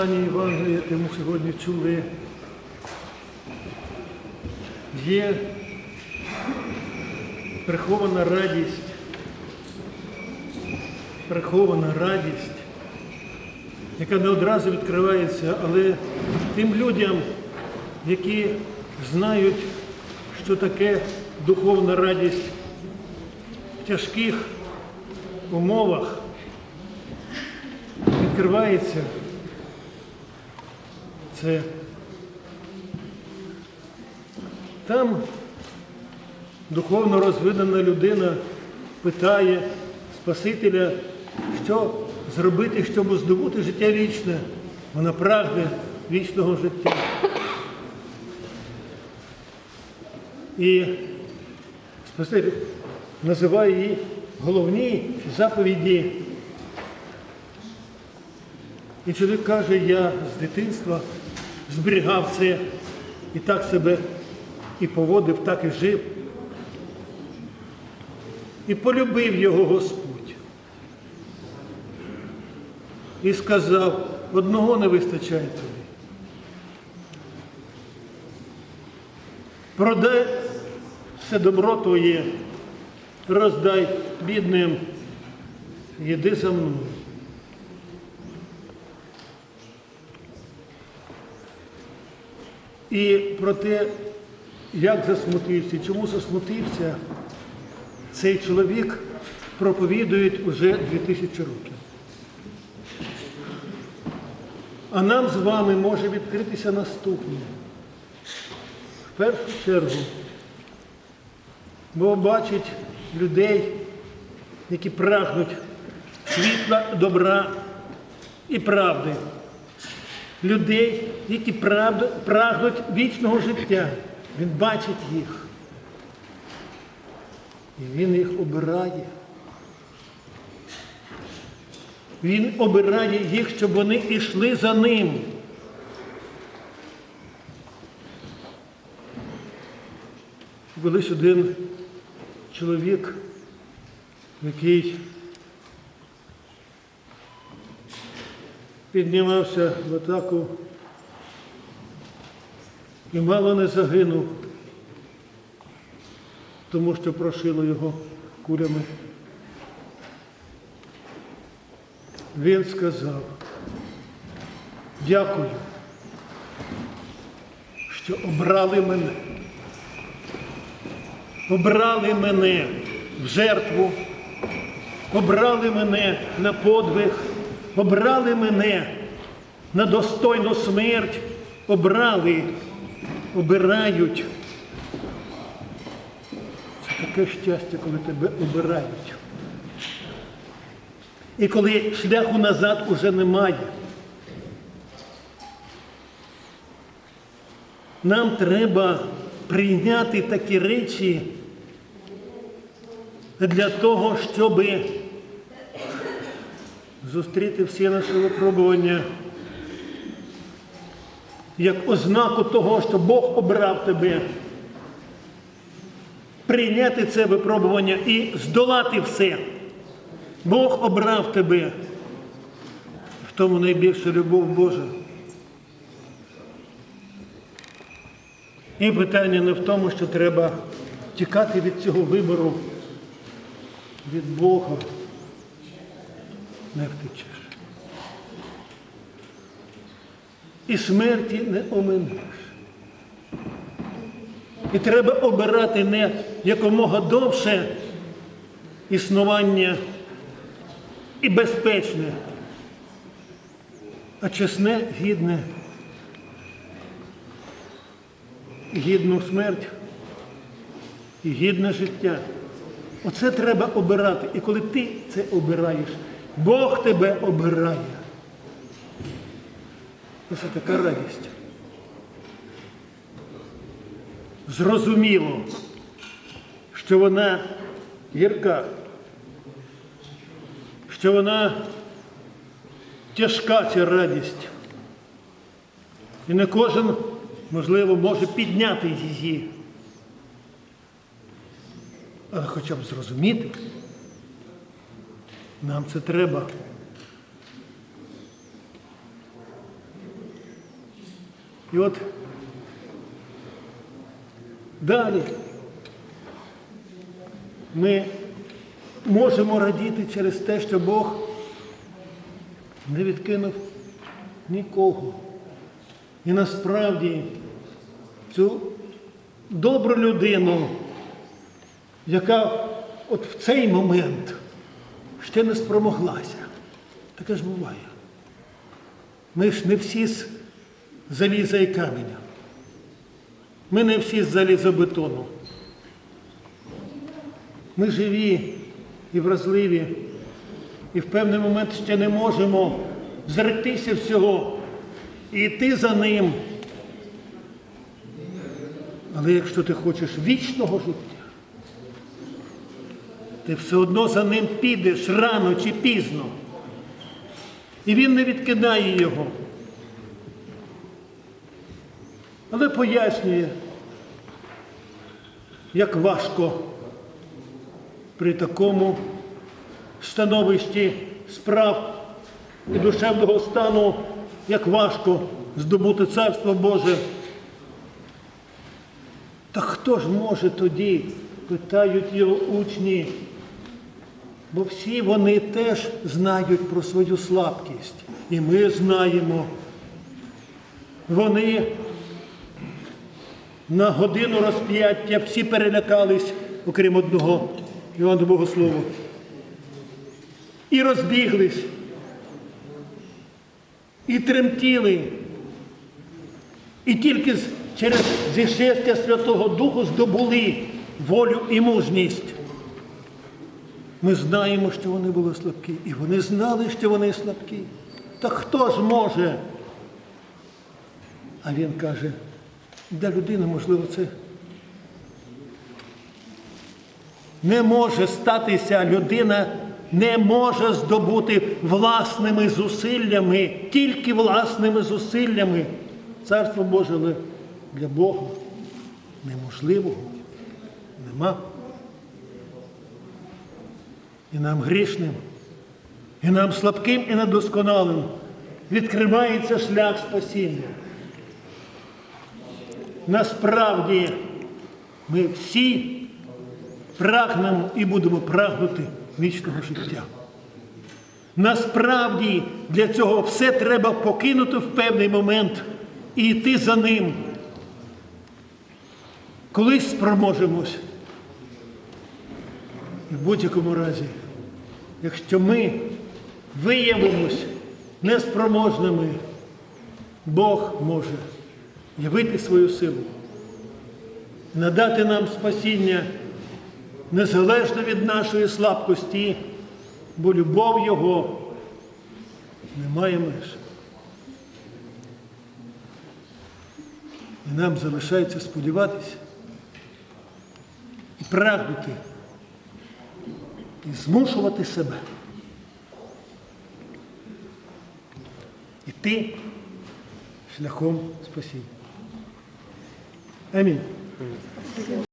Євангелія, яке ми сьогодні чули, є прихована радість, прихована радість, яка не одразу відкривається, але тим людям, які знають, що таке духовна радість в тяжких умовах, відкривається це там духовно розвинена людина питає Спасителя, що зробити, щоб здобути життя вічне. Вона прагне вічного життя. І Спаситель називає її головні заповіді. І чоловік каже, я з дитинства зберігав це і так себе і поводив, так і жив. І полюбив його Господь. І сказав, одного не вистачає тобі. Продай все добро твоє, роздай бідним, йди за мною. І про те, як засмутився, чому засмутився, цей чоловік проповідують уже 2000 років. А нам з вами може відкритися наступне. В першу чергу, бо бачить людей, які прагнуть світла, добра і правди людей, які прагнуть вічного життя. Він бачить їх. І він їх обирає. Він обирає їх, щоб вони йшли за ним. Колись один чоловік, який піднімався в атаку і мало не загинув, тому що прошило його кулями. Він сказав, дякую, що обрали мене. Обрали мене в жертву, обрали мене на подвиг, обрали мене на достойну смерть, обрали, обирають. Це таке щастя, коли тебе обирають. І коли шляху назад уже немає. Нам треба прийняти такі речі для того, щоб зустріти всі наші випробування як ознаку того, що Бог обрав тебе. Прийняти це випробування і здолати все. Бог обрав тебе. В тому найбільша любов Божа. І питання не в тому, що треба тікати від цього вибору, від Бога. Не втечеш. І смерті не оминеш. І треба обирати не якомога довше існування і безпечне, а чесне, гідне, гідну смерть і гідне життя. Оце треба обирати. І коли ти це обираєш, Бог тебе обирає. Це така радість. Зрозуміло, що вона гірка, що вона тяжка ця радість. І не кожен, можливо, може підняти її. Але хоча б зрозуміти, нам це треба. І от далі ми можемо радіти через те, що Бог не відкинув нікого. І насправді цю добру людину, яка от в цей момент ще не спромоглася. Таке ж буває. Ми ж не всі з заліза і каменя. Ми не всі з залізобетону. Ми живі і вразливі, і в певний момент ще не можемо зректися всього і йти за ним. Але якщо ти хочеш вічного життя, ти все одно за ним підеш рано чи пізно. І він не відкидає його. Але пояснює, як важко при такому становищі справ і душевного стану, як важко здобути Царство Боже. Та хто ж може тоді, питають його учні, бо всі вони теж знають про свою слабкість. І ми знаємо. Вони на годину розп'яття всі перелякались, окрім одного Івана Богослова. І розбіглись, і тремтіли. І тільки через зішестя Святого Духу здобули волю і мужність. Ми знаємо, що вони були слабкі, і вони знали, що вони слабкі. Та хто ж може? А він каже, для людини, можливо, це не може статися людина, не може здобути власними зусиллями, тільки власними зусиллями. Царство Боже, але для Бога неможливого нема. І нам грішним, і нам слабким і недосконалим відкривається шлях спасіння. Насправді ми всі прагнемо і будемо прагнути вічного життя. Насправді для цього все треба покинути в певний момент і йти за ним. Колись спроможемось. В будь-якому разі, якщо ми виявимось неспроможними, Бог може явити свою силу, надати нам спасіння незалежно від нашої слабкості, бо любов Його не має меж. І нам залишається сподіватися і прагнути, і змушувати себе. Іти шляхом спасіння. Амінь.